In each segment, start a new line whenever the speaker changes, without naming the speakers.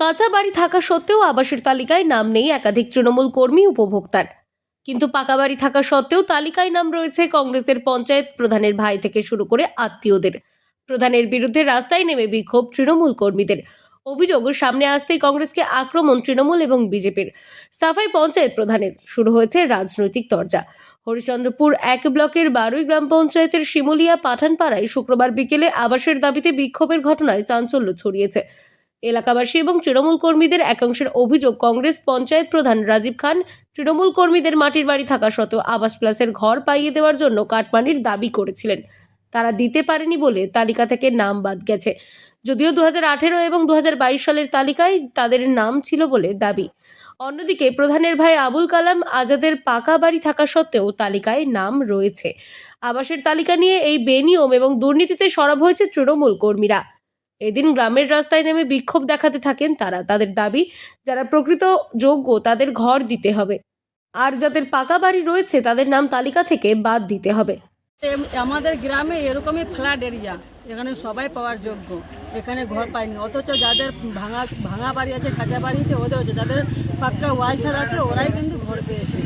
কাঁচা বাড়ি থাকা সত্ত্বেও আবাসের তালিকায় নাম নেই একাধিক তৃণমূল কর্মী উপভোক্তার। কিন্তু পাকা বাড়ি থাকা সত্ত্বেও তালিকায় নাম রয়েছে কংগ্রেসের পঞ্চায়েত প্রধানের ভাই থেকে শুরু করে আত্মীয়দের। প্রধানের বিরুদ্ধে রাস্তায় নেমে বিক্ষোভ তৃণমূল কর্মীদের। অভিযোগ, সামনে আসতেই কংগ্রেসকে আক্রমণ তৃণমূল এবং বিজেপির। সাফাই পঞ্চায়েত প্রধানের। শুরু হয়েছে রাজনৈতিক তরজা। হরিচন্দ্রপুর এক ব্লকের বারুই গ্রাম পঞ্চায়েতের শিমুলিয়া পাঠানপাড়ায় শুক্রবার বিকেলে আবাসের দাবিতে বিক্ষোভের ঘটনায় চাঞ্চল্য ছড়িয়েছে। এলাকাবাসী এবং তৃণমূল কর্মীদের একাংশের অভিযোগ কংগ্রেস পঞ্চায়েত প্রধান রাজীব খান তৃণমূল কর্মীদের মাটির বাড়ি থাকা সত্ত্বেও আবাস প্লাসের ঘর পাইয়ে দেওয়ার জন্য কাটমানির দাবি করেছিলেন। তারা দিতে পারেনি বলে তালিকা থেকে নাম বাদ গেছে। যদিও দু হাজার আঠেরো এবং দু হাজার বাইশ সালের তালিকায় তাদের নাম ছিল বলে দাবি। অন্যদিকে প্রধানের ভাই আবুল কালাম আজাদের পাকা বাড়ি থাকা সত্ত্বেও তালিকায় নাম রয়েছে। আবাসের তালিকা নিয়ে এই বেনিয়ম এবং দুর্নীতিতে সরব হয়েছে তৃণমূল কর্মীরা। এদিন গ্রামের রাস্তায় নেমে বিক্ষোভ দেখাতে থাকেন তারা। তাদের দাবি যারা প্রকৃত যোগ্য তাদের ঘর দিতে হবে। আর যাদের পাকা বাড়ি রয়েছে তাদের নাম তালিকা থেকে বাদ দিতে হবে।
আমাদের গ্রামে এরকমই ফ্ল্যাট এরিয়া এখানে সবাই পাওয়ার যোগ্য। এখানে ঘর পায়নি অথচ যাদের ভাঙা ভাঙা বাড়ি আছে কাঁচা বাড়ি আছে ওদের হচ্ছে যাদের পাক্কা ওয়াল ছাড়া আছে ওরাই কিন্তু ঘর পেয়েছে।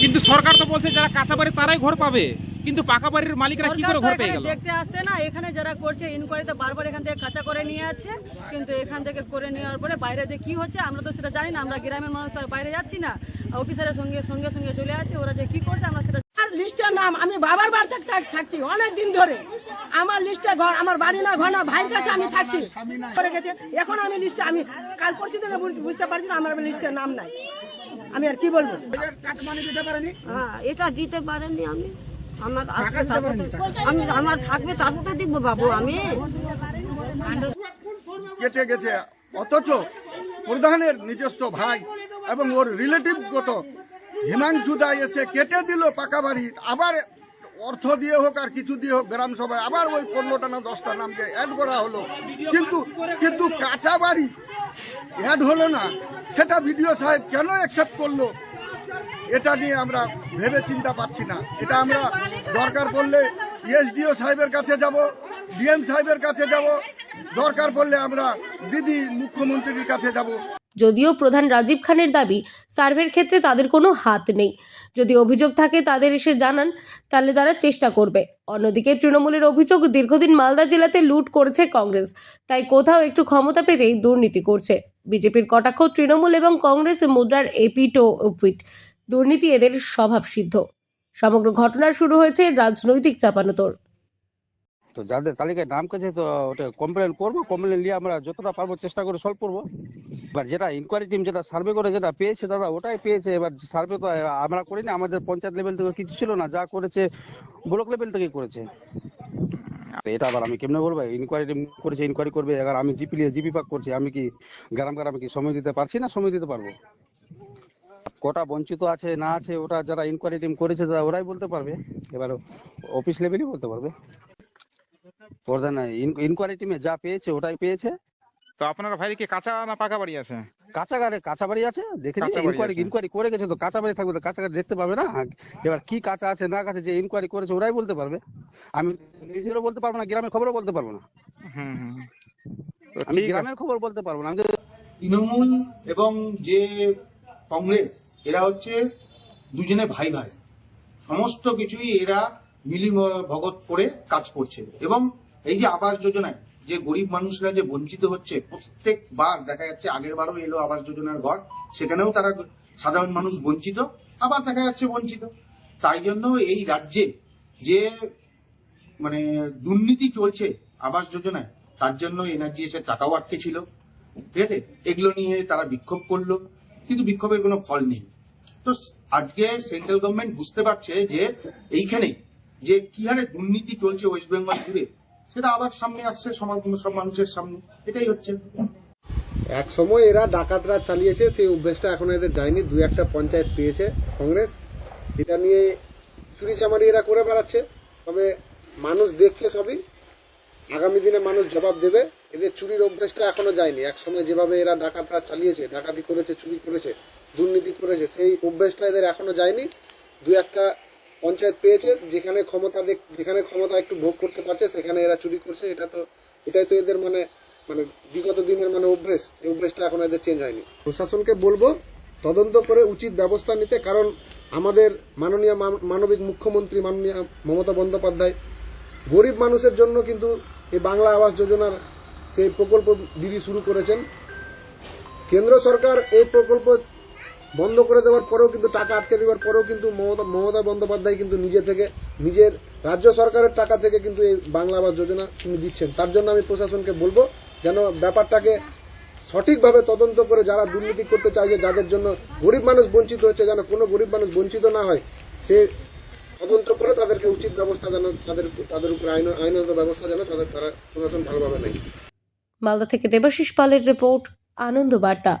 কিন্তু সরকার তো বলছে যারা কাঁচা বাড়ি তারাই ঘর পাবে। কিন্তু পাকা বাড়ির মালিকরা কি করে ঘর পেয়ে
এখানে
গেল
দেখতে আসছে না এখানে যারা করছে ইনকোয়ারিতে বারবার এখান থেকে কাঁচা করে নিয়ে আছে কিন্তু এখান থেকে করে নেওয়ার পরে বাইরে যে কি হচ্ছে আমরা তো সেটা জানি না আমরা গ্রামের মানুষ বাইরে যাচ্ছি না। অফিসারের সঙ্গে সঙ্গে সঙ্গে চলে আছে ওরা যে কি করছে আমরা সেটা
লিস্টের নাম আমি বাবার বাড়িতে থাকছি অনেক দিন ধরে। আমার লিস্টে ঘর আমার বাড়ি না ঘর না ভাইয়ের কাছে আমি থাকছি। করে গেছে এখন আমি লিস্টে আমি কাল পরশু থেকে বুঝ- বুঝতে পারছি না আমার লিস্টের নাম নাই। আমি আর কি বলব?
হ্যাঁ এটা দিতে পারেনি আমি। আমার আসবে তারপরে আমি আমার থাকবে তারপরে দিব বাবু আমি।
কেটে গেছে। অথচ প্রধানের নিজস্ব ভাই এবং ওর রিলেটিভ গত হিমাংশু দা এসে কেটে দিল পাকা বাড়ি। আবার অর্থ দিয়ে হোক আর কিছু দিয়ে হোক গ্রাম সভায় আবার ওই পনেরোটা না দশটা নামকে অ্যাড করা হলো। কিন্তু কিন্তু কাঁচা বাড়ি অ্যাড হলো না। সেটা বিডিও সাহেব কেন অ্যাকসেপ্ট করল? এটা নিয়ে আমরা ভেবে চিন্তা পাচ্ছি না। এটা আমরা দরকার পড়লে এসডিও সাহেবের কাছে যাব, ডিএম সাহেবের কাছে যাব, দরকার পড়লে আমরা দিদি মুখ্যমন্ত্রীর কাছে যাব।
যদিও প্রধান রাজীব খানের দাবি, সার্ভের ক্ষেত্রে তাদের কোনো হাত নেই। যদি অভিযোগ থাকে, তাদের এসে জানান, তাহলে তারা চেষ্টা করবে। অন্যদিকে তৃণমূলের অভিযোগ, দীর্ঘদিন মালদা জেলাতে লুট করেছে কংগ্রেস। তাই কোথাও একটু ক্ষমতা পেতেই দুর্নীতি করছে। বিজেপির কটাক্ষ তৃণমূল এবং কংগ্রেস মুদ্রার এপিটো, উপিট। দুর্নীতি এদের স্বভাবসিদ্ধ সমগ্র ঘটনা শুরু হয়েছে রাজনৈতিক চাপানোতর
তো যাদের তালিকায় নাম কাছে তো ওটা কমপ্লেন করব কমপ্লেন নিয়ে আমরা যতটা পারব চেষ্টা করে সলভ করব। এবার যেটা ইনকোয়ারি টিম যেটা সার্ভে করে যেটা পেয়েছে দাদা ওটাই পেয়েছে। এবার সার্ভে তো আমরা করিনি, আমাদের পঞ্চায়েত লেভেল থেকে কিছু ছিল না, যা করেছে ব্লক লেভেল থেকে করেছে। এটা আবার আমি কেমনে বলব? ইনকোয়ারি টিম করেছে ইনকোয়ারি করবে, এবার আমি জিপি নিয়ে জিপি পাক করছি, আমি কি গ্রাম গ্রামে কি সময় দিতে পারছি না সময় দিতে পারব? কটা বঞ্চিত আছে না আছে ওটা যারা ইনকোয়ারি টিম করেছে তারা ওরাই বলতে পারবে। এবার অফিস লেভেলই বলতে পারবে। প্রধান ইনকোয়ারি টিমে যা পেয়েছে ওটাই পেয়েছে।
তো আপনার ভাইয়ের কি কাঁচা না পাকা বাড়ি আছে?
কাঁচা গাড়ি কাঁচা বাড়ি আছে? দেখে ইনকোয়ারি ইনকোয়ারি করে গেছে তো কাঁচা বাড়ি থাকবে তো কাঁচা গাড়ি দেখতে পাবে না? এবার কি কাঁচা আছে না কাছে যে ইনকোয়ারি করেছে ওরাই বলতে পারবে। আমি নিজেরও বলতে পারব না গ্রামের খবরও বলতে পারব না।
হুম হুম।
আমি গ্রামের খবর বলতে পারব না। আমি
তৃণমূল এবং যে কংগ্রেস এরা হচ্ছে দুজনে ভাই ভাই। সমস্ত কিছুই এরা মিলি ভগত করে কাজ করছে। এবং এই যে আবাস যোজনায় যে গরিব মানুষরা যে বঞ্চিত হচ্ছে, প্রত্যেকবার দেখা যাচ্ছে আগের বারও এলো আবাস যোজনার ঘর, সেখানেও তারা সাধারণ মানুষ বঞ্চিত, আবার দেখা যাচ্ছে বঞ্চিত। তাই জন্য এই রাজ্যে যে মানে দুর্নীতি চলছে আবাস যোজনায়, তার জন্য এনার্জি এসে টাকাও আটকে ছিল। ঠিক আছে? এগুলো নিয়ে তারা বিক্ষোভ করল, কিন্তু বিক্ষোভের কোনো ফল নেই। তো আজকে সেন্ট্রাল গভর্নমেন্ট বুঝতে পারছে যে এইখানে যে কি হারে দুর্নীতি চলছে ওয়েস্ট বেঙ্গল জুড়ে সেটা আবার সামনে আসছে সব মানুষের সামনে। এটাই হচ্ছে।
এক সময় এরা ডাকাতরা চালিয়েছে, সেই অভ্যেসটা এখন এদের যায়নি। দুই একটা পঞ্চায়েত পেয়েছে কংগ্রেস। এটা নিয়ে চুরি চামারি এরা করে বেড়াচ্ছে। তবে মানুষ দেখছে সবই। আগামী দিনে মানুষ জবাব দেবে। এদের চুরির অভ্যেসটা এখনও যায়নি। এক সময় যেভাবে এরা ডাকাতরা চালিয়েছে, ডাকাতি করেছে, চুরি করেছে দুর্নীতি করেছে। সেই অভ্যেসটা এদের এখনও যায়নি। দু একটা পঞ্চায়েত পেয়েছে, যেখানে ক্ষমতা যেখানে ক্ষমতা একটু ভোগ করতে পারছে, সেখানে এরা চুরি করছে। এটা তো, এটাই তো এদের মানে মানে বিগত দিনের মানে অভ্যেস। এই অভ্যেসটা এখন এদের চেঞ্জ হয়নি। প্রশাসনকে বলব, তদন্ত করে উচিত ব্যবস্থা নিতে, কারণ আমাদের মাননীয় মান- মানবিক মুখ্যমন্ত্রী মাননীয় মমতা বন্দ্যোপাধ্যায় গরিব মানুষের জন্য কিন্তু এই বাংলা আবাস যোজনার সেই প্রকল্প দিদি শুরু করেছেন। কেন্দ্র সরকার এই প্রকল্প বন্ধ করে দেওয়ার পরেও কিন্তু টাকা আটকে দেওয়ার পরেও কিন্তু মমতা বন্দ্যোপাধ্যায় কিন্তু নিজে থেকে, নিজের রাজ্য সরকারের টাকা থেকে কিন্তু এই বাংলা আবাস যোজনা তিনি দিচ্ছেন। তার জন্য আমি প্রশাসনকে বলব যেন ব্যাপারটাকে সঠিকভাবে তদন্ত করে যারা দুর্নীতি করতে চাইছে যাদের জন্য গরিব মানুষ বঞ্চিত হচ্ছে, যেন কোনো গরিব মানুষ বঞ্চিত না হয়, সে তদন্ত করে তাদেরকে উচিত ব্যবস্থা যেন তাদের তাদের উপর আইন আইনত ব্যবস্থা যেন তাদের, তারা প্রশাসন ভালোভাবে নেয়।
মালদা থেকে দেবাশিস পালের রিপোর্ট, আনন্দ বার্তা।